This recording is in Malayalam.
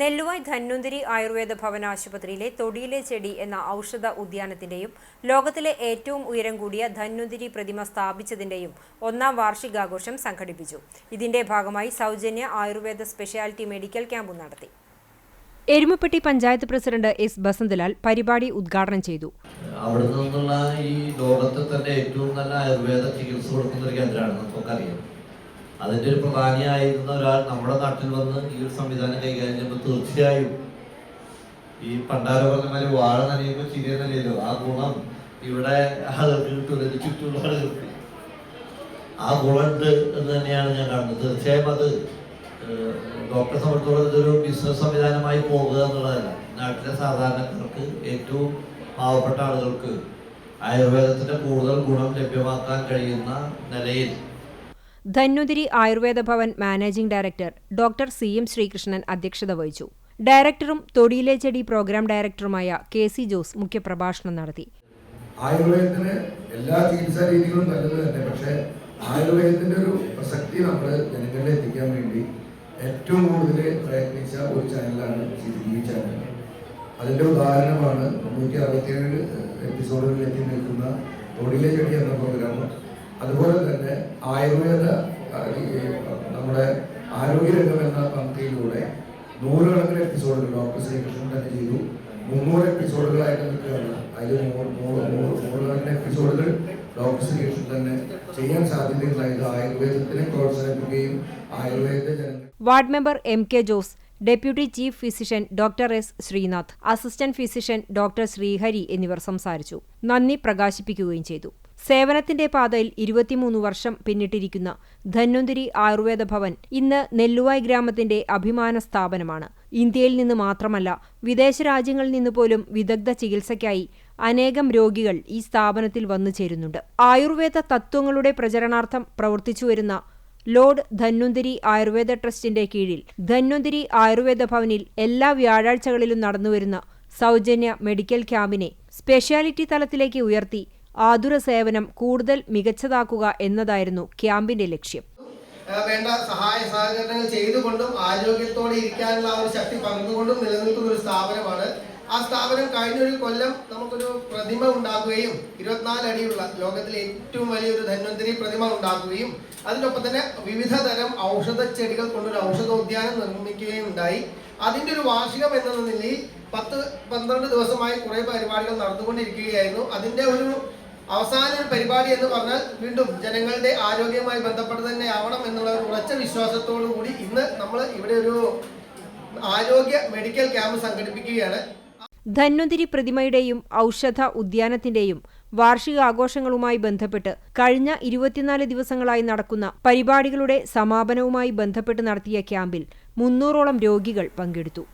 നെല്ലുവായ് ധന്വന്തിരി ആയുർവേദ ഭവൻ ആശുപത്രിയിലെ തൊടിയിലെ ചെടി എന്ന ഔഷധ ഉദ്യാനത്തിന്റെയും ലോകത്തിലെ ഏറ്റവും ഉയരം കൂടിയ ധന്വന്തിരി പ്രതിമ സ്ഥാപിച്ചതിന്റെയും ഒന്നാം വാർഷികാഘോഷം സംഘടിപ്പിച്ചു. ഇതിന്റെ ഭാഗമായി സൗജന്യ ആയുർവേദ സ്പെഷ്യാലിറ്റി മെഡിക്കൽ ക്യാമ്പ് നടത്തി. എരുമപ്പെട്ടി പഞ്ചായത്ത് പ്രസിഡന്റ് എസ് ബസന്തലാൽ പരിപാടി ഉദ്ഘാടനം ചെയ്തു. അവിടെ നിന്നുള്ള ഈ ലോകത്തെ തന്നെ ഏറ്റവും നല്ല ആയുർവേദ ചികിത്സ കൊടുക്കുന്ന ഒരു കേന്ദ്രമാണ് നമുക്കൊക്കെ അതിന്റെ ഒരു പ്രധാനിയായിരുന്ന ഒരാൾ നമ്മുടെ നാട്ടിൽ വന്ന് ഈ ഒരു സംവിധാനം കൈകാര്യം ചെയ്യുമ്പോൾ തീർച്ചയായും ഈ പണ്ടാര പറഞ്ഞ മാതിരി വാഴ നനയുമ്പോൾ ചിരിയ നനയല്ലോ ആ ഗുണം ഇവിടെ ആളുകൾക്ക് ആ ഗുണമുണ്ട് എന്ന് തന്നെയാണ് ഞാൻ കാണുന്നത്. തീർച്ചയായും അത് ഡോക്ടറെ സംബന്ധിച്ചോളം ഇതൊരു ബിസിനസ് സംവിധാനമായി പോകുക എന്നുള്ളതല്ല. നാട്ടിലെ സാധാരണക്കാർക്ക് ഏറ്റവും പാവപ്പെട്ട ആളുകൾക്ക് ആയുർവേദത്തിന്റെ കൂടുതൽ ഗുണം ലഭ്യമാക്കാൻ കഴിയുന്ന നിലയിൽ Dhanvantari Ayurveda Bhavan managing director doctor C M Sreekrishnan അധ്യക്ഷത വഹിച്ചു. ഡയറക്ടറും തൊടിയിലെ ചെടി പ്രോഗ്രാം ഡയറക്ടറുമായ കെ സി ജോസ് മുഖ്യപ്രഭാഷണം നടത്തി. ആയുർവേദത്തിന് എല്ലാ ചികിത്സാ രീതികളും നല്ലത് തന്നെ. പക്ഷേ ആയുർവേദത്തിന്റെ ഒരു പ്രസക്തി നമ്മൾ ജനങ്ങളിൽ എത്തിക്കാൻ വേണ്ടി ഏറ്റവും കൂടുതൽ പ്രയത്നിച്ച ഒരു ചാനലാണ് ചാനൽ. അതിന്റെ ഉദാഹരണമാണ് മുന്നൂറ്റി അറുപത്തിയേഴ് എപ്പിസോഡുകളിൽ എത്തി നിൽക്കുന്ന തൊടിയിലെ ചെടി എന്ന പ്രോഗ്രാം അതുപോലെ തന്നെ ആയുർവേദ നമ്മുടെ ആരോഗ്യരംഗം എന്ന പങ്ക്തിയിലൂടെ നൂറുകണക്കിന് എപ്പിസോഡുകൾ ഡോക്ടർ ശ്രീകൃഷ്ണൻ തന്നെ ചെയ്തു. മുന്നൂറ് എപ്പിസോഡുകളായിട്ട് നിൽക്കുകയാണ്. അതിൽ നൂറ് നൂറ് നൂറ് നൂറുകണക്കിന് എപ്പിസോഡുകൾ ഡോക്ടർ ശ്രീകൃഷ്ണൻ തന്നെ ചെയ്യാൻ സാധ്യതയുണ്ടായത് ആയുർവേദത്തിനെ പ്രോത്സാഹിപ്പിക്കുകയും Ayurveda ward member M K Jose deputy chief physician doctor S Sreenath assistant physician doctor Sreehari എന്നിവർ സംസാരിച്ചു. നന്ദി പ്രകാശിപ്പിക്കുകയും ചെയ്തു. സേവനത്തിന്റെ പാതയിൽ ഇരുപത്തിമൂന്ന് വർഷം പിന്നിട്ടിരിക്കുന്ന ധന്വന്തിരി ആയുർവേദ ഭവൻ ഇന്ന് നെല്ലുവായ് ഗ്രാമത്തിന്റെ അഭിമാന സ്ഥാപനമാണ്. ഇന്ത്യയിൽ നിന്ന് മാത്രമല്ല വിദേശ രാജ്യങ്ങളിൽ നിന്ന് പോലും വിദഗ്ധ ചികിത്സയ്ക്കായി അനേകം രോഗികൾ ഈ സ്ഥാപനത്തിൽ വന്നു ചേരുന്നുണ്ട്. ആയുർവേദ തത്വങ്ങളുടെ പ്രചരണാർത്ഥം പ്രവർത്തിച്ചുവരുന്ന ലോർഡ് ധന്വന്തിരി ആയുർവേദ ട്രസ്റ്റിന്റെ കീഴിൽ ധന്വന്തിരി ആയുർവേദ ഭവനിൽ എല്ലാ വ്യാഴാഴ്ചകളിലും നടന്നുവരുന്ന സൗജന്യ മെഡിക്കൽ ക്യാമ്പിനെ സ്പെഷ്യാലിറ്റി തലത്തിലേക്ക് ഉയർത്തി ആതുര സേവനം കൂടുതൽ മികച്ചതാക്കുക എന്നതായിരുന്നു ക്യാമ്പിന്റെ ലക്ഷ്യം. വേണ്ട സഹായ സഹകരണങ്ങൾ ചെയ്തുകൊണ്ടും ആരോഗ്യത്തോടെ ഇരിക്കാനുള്ള ആ ഒരു ശക്തി പങ്കുകൊണ്ടും നിലനിൽക്കുന്ന ഒരു സ്ഥാപനമാണ്. ആ സ്ഥാപനം കഴിഞ്ഞ ഒരു കൊല്ലം നമുക്കൊരു പ്രതിമ ഉണ്ടാക്കുകയും ഇരുപത്തിനാല് അടിയുള്ള ലോകത്തിലെ ഏറ്റവും വലിയൊരു ധന്വന്തരി പ്രതിമ ഉണ്ടാക്കുകയും അതിനൊപ്പം തന്നെ വിവിധ തരം ഔഷധ ചെടികൾ കൊണ്ടൊരു ഔഷധോദ്യാനം നിർമ്മിക്കുകയും ഉണ്ടായി അതിന്റെ ഒരു വാർഷികം എന്ന നിലയിൽ പത്ത് പന്ത്രണ്ട് ദിവസമായി കുറെ പരിപാടികൾ നടന്നുകൊണ്ടിരിക്കുകയായിരുന്നു. അതിന്റെ ഒരു അവസാന ഒരു പരിപാടി എന്ന് പറഞ്ഞാൽ വീണ്ടും ജനങ്ങളുടെ ആരോഗ്യവുമായി ബന്ധപ്പെട്ട് തന്നെ ആവണം എന്നുള്ള ഒരു ഉറച്ച വിശ്വാസത്തോടു കൂടി ഇന്ന് നമ്മൾ ഇവിടെ ഒരു ആരോഗ്യ മെഡിക്കൽ ക്യാമ്പ് സംഘടിപ്പിക്കുകയാണ്. ധന്വന്തിരി പ്രതിമയുടെയും ഔഷധ ഉദ്യാനത്തിന്റെയും വാർഷിക ആഘോഷങ്ങളുമായി ബന്ധപ്പെട്ട് കഴിഞ്ഞ ഇരുപത്തിനാല് ദിവസങ്ങളായി നടക്കുന്ന പരിപാടികളുടെ സമാപനവുമായി ബന്ധപ്പെട്ട് നടത്തിയ ക്യാമ്പിൽ മുന്നൂറോളം രോഗികൾ പങ്കെടുത്തു.